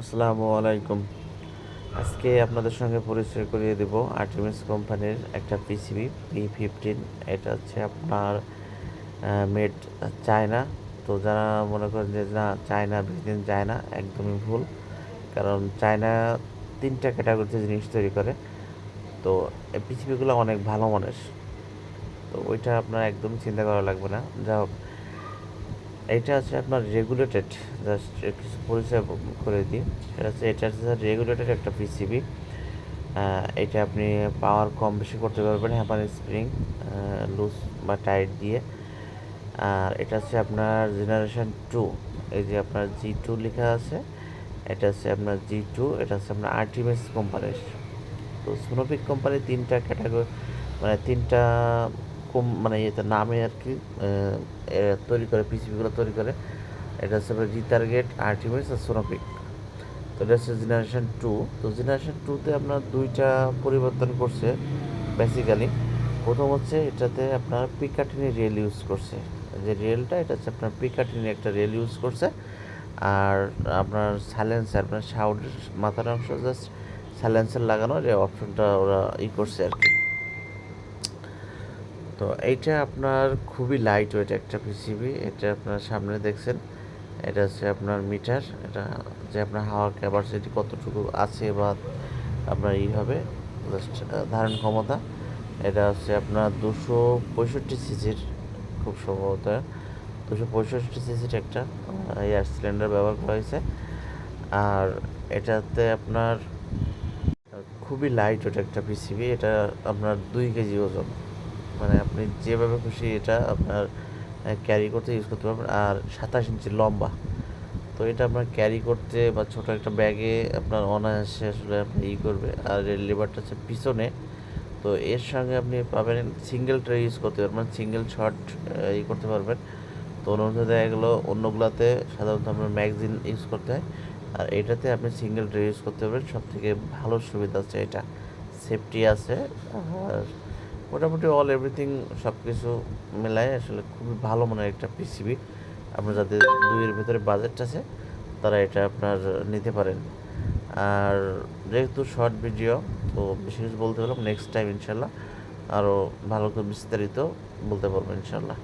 আসসালামু আলাইকুম। আজকে আপনাদের সঙ্গে পরিচয় করিয়ে দেব আর্টিমিস কোম্পানির একটা পিসিবি পি ফিফটিন এটা হচ্ছে আপনার মেড চায়না তো যারা মনে করেন যে না চায়না যায় না, একদমই ভুল। কারণ চায়না তিনটা ক্যাটাগরিতে জিনিস তৈরি করে। তো পিসিবিগুলো অনেক ভালো মানের। তো ওইটা আপনার একদম চিন্তা করা লাগবে না। যা হোক এইটা হচ্ছে আপনার রেগুলেটেড জাস্ট কিছু পরিচয় করে দিই। সেটা হচ্ছে, এটা হচ্ছে রেগুলেটেড একটা পিসিবি এটা আপনি পাওয়ার কম বেশি করতে পারবেন হ্যাপার স্প্রিং লুজ বা টাইট দিয়ে। আর এটা হচ্ছে আপনার জেনারেশন টু এই যে আপনার জি টু লেখা আছে, এটা হচ্ছে আপনার জি টু এটা হচ্ছে আপনার আর্টিমেস কোম্পানির তো সোনোপিক কোম্পানি তিনটা ক্যাটাগরি মানে তিনটা কম মানে ইয়েতে নামে আর কি তৈরি করে পিসিবিগুলো তৈরি করে। এটা হচ্ছে রিটার্গেট আর্টিমিস আর সোনোপিক। তো এটা হচ্ছে জেনারেশন টু তো জেনারেশন টুতে আপনার দুইটা পরিবর্তন করছে বেসিক্যালি প্রথম হচ্ছে এটাতে আপনার পিকাটিনি রেল ইউজ করছে। যে রেলটা এটা হচ্ছে আপনার পিকাটিনি একটা রেল ইউজ করছে। আর আপনার সাইলেন্সার আপনার সাউন্ডের মাথার অংশ জাস্ট সাইলেন্সার লাগানোর এই অপশনটা ওরা ই করছে আর কি তো এইটা আপনার খুবই লাইট ওয়েট একটা পিসিবি এটা আপনার সামনে দেখছেন, এটা হচ্ছে আপনার মিটার। এটা যে আপনার হাওয়ার ক্যাপাসিটি কতটুকু আছে বা আপনার ই হবে জাস্ট ধারণ ক্ষমতা, এটা হচ্ছে আপনার দুশো পঁয়ষট্টি সিসির খুব সম্ভবত। দুশো পঁয়ষট্টি সিসির একটা এয়ার সিলিন্ডার ব্যবহার করা হয়েছে। আর এটাতে আপনার খুবই লাইট ওটা একটা পিসিবি এটা আপনার দুই কেজি ওজন। মানে আপনি যেভাবে খুশি এটা আপনার ক্যারি করতে ইউজ করতে পারবেন। আর সাতাশ ইঞ্চি লম্বা। তো এটা আপনার ক্যারি করতে বা ছোটো একটা ব্যাগে আপনার অনায়াসে আসলে আপনি ই করবে। আর এর লিভারটা হচ্ছে পিছনে। তো এর সঙ্গে আপনি পাবেন সিঙ্গেল ট্রে ইউজ করতে পারবেন সিঙ্গেল শট ই করতে পারবেন। তো অন্য দেখা গেলো, অন্যগুলোতে সাধারণত আপনার ম্যাগজিন ইউজ করতে হয়। আর এটাতে আপনি সিঙ্গেল ট্রে ইউজ করতে পারবেন। সব থেকে ভালো সুবিধা হচ্ছে এটা। সেফটি আছে। আর মোটামুটি অল এভরিথিং সব কিছু মেলায় আসলে খুবই ভালো মানের একটা পিসিবি আপনার যাদের দুইয়ের ভেতরে বাজেট আছে, তারা এটা আপনার নিতে পারেন। আর যেহেতু শর্ট ভিডিও তো বেশি কিছু বলতে পারলাম নেক্সট টাইম ইনশাল্লাহ আরও ভালো করে বিস্তারিত বলতে পারব ইনশাল্লাহ।